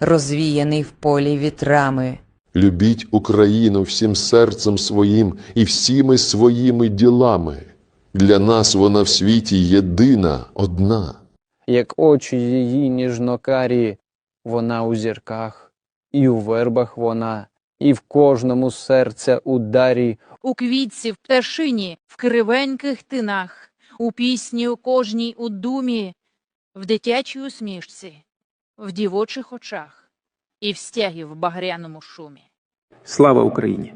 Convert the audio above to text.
розвіяний в полі вітрами. Любіть Україну всім серцем своїм і всіми своїми ділами. Для нас вона в світі єдина, одна. як очі її ніжнокарі, вона у зірках, і у вербах вона, і в кожному серця ударі, у квітці, в пташині, в кривеньких тинах, у пісні у кожній у думі, в дитячій усмішці, в дівочих очах і в стягі в багряному шумі. Слава Україні!